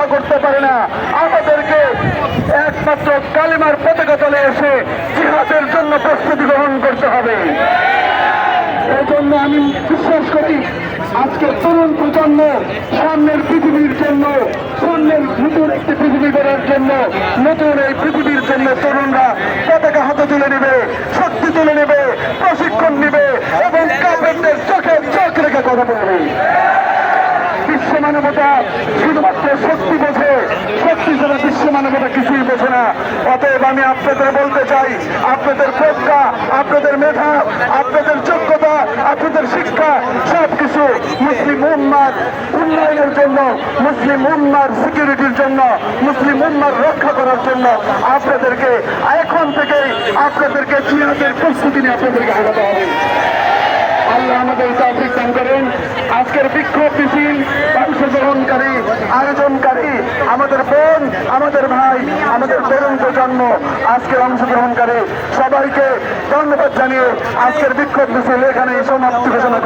রক্ষা করতে পারে না। আমাদেরকে একমাত্র কালিমার পতাকা তলে এসে জিহাদের জন্য প্রস্তুতি গ্রহণ করতে হবে। এই জন্য আমি বিশ্বাস করি, আজকে তরুণ প্রজন্ম সামনের পৃথিবীর জন্য সামনের নতুন একটি পৃথিবী গড়ার জন্য, নতুন এই পৃথিবীর জন্য তরুণরা পতাকা হাতে তুলে নেবে, শক্তি তুলে নেবে, প্রশিক্ষণ নেবে এবং কাপড়দের চোখে চোখ রেখে কথা বলবে। বিশ্ব মানবতা শুধুমাত্র শক্তি বোঝে। শক্তি ছাড়া বিশ্ব মানবতা কিছুই বোঝে না। অতএব আমি আপনাদের বলতে চাই, আপনাদের প্রজ্ঞা, আপনাদের মেধা, আপনাদের যোগ্যতা, আপনাদের শিক্ষা, সবকিছু মুসলিম উম্মার উন্নয়নের জন্য, মুসলিম উম্মার সিকিউরিটির জন্য, মুসলিম উম্মার রক্ষা করার জন্য আপনাদেরকে এখন থেকেই আপনাদেরকে জিহাদের প্রস্তুতি নিয়ে আপনাদেরকে আগাতে হবে। আল্লাহ আমাদের তৌফিক দান করেন। আজকের বিক্ষোভ আয়োজনকারী আমাদের বোন, আমাদের ভাই, আমাদের তরুণ প্রজন্ম আজকের অংশগ্রহণকারী সবাইকে ধন্যবাদ জানিয়ে আজকের বিক্ষোভ মিছিল এখানে সমাপ্তি ঘোষণা